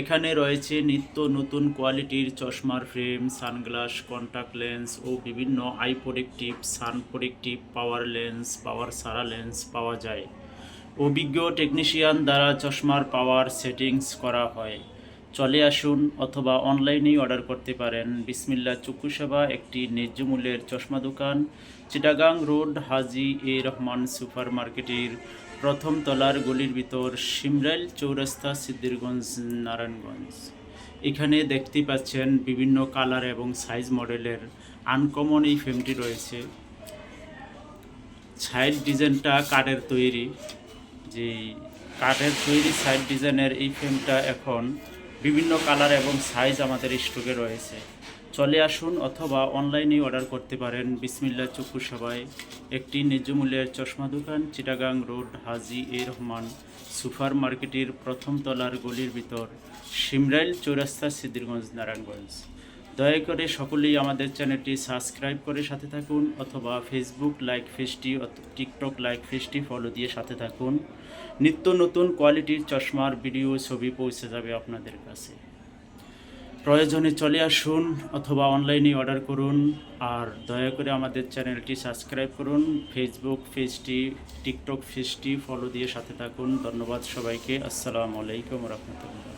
এখানে রয়েছে নিত্য নতুন কোয়ালিটির চশমার ফ্রেম, সানগ্লাস কন্টাক্ট লেন্স ও বিভিন্ন eye protective sun protective power lens power সারা লেন্স পাওয়া যায়। অভিজ্ঞ টেকনিশিয়ান দ্বারা চশমার পাওয়ার সেটিংস করা হয়। চলে আসুন অথবা অনলাইনেই অর্ডার করতে পারেন। বিসমিল্লা চক্ষু সেবা একটি ন্যায্য মূল্যের চশমা দোকান। Chittagong road, Haji A Rahman super মার্কেটের প্রথম তলার গলির ভিতর সিমরাইল চৌরাস্তা সিদ্দিরগঞ্জ নারায়ণগঞ্জ। এখানে দেখতে পাচ্ছেন বিভিন্ন কালার এবং সাইজ মডেলের আনকমন এই ফ্রেমটি রয়েছে। সাইড ডিজাইনটা কাঠের তৈরি। যে কাঠের তৈরি সাইড ডিজাইনের এই ফ্রেমটা এখন বিভিন্ন কালার এবং সাইজ আমাদের স্টকে রয়েছে। চলে আসুন অথবা অনলাইনে অর্ডার করতে পারেন। বিসমিল্লা চক্ষু সবাই। একটি ন্যায্য মূল্যের চশমা দোকান, Chittagong road, Haji A Rahman. Super মার্কেটের প্রথম তলার গলির ভিতর, সিমরাইল চৌরাস্তা সিদ্দিরগঞ্জ নারায়ণগঞ্জ। দয়া করে সকলেই আমাদের চ্যানেলটি সাবস্ক্রাইব করে সাথে থাকুন, অথবা ফেসবুক লাইক ফেসটি টিকটক লাইক ফেসটি ফলো দিয়ে সাথে থাকুন। নিত্য নতুন কোয়ালিটির চশমার ভিডিও ছবি পৌঁছে যাবে আপনাদের কাছে। প্রয়োজনে চলে আসুন অথবা অনলাইনে অর্ডার করুন, আর দয়া করে আমাদের চ্যানেলটি সাবস্ক্রাইব করুন ফেসবুক পেজটি টিকটক পেজটি ফলো দিয়ে সাথে থাকুন। ধন্যবাদ সবাইকে। আসসালামু আলাইকুম রহমতুল্লাহ।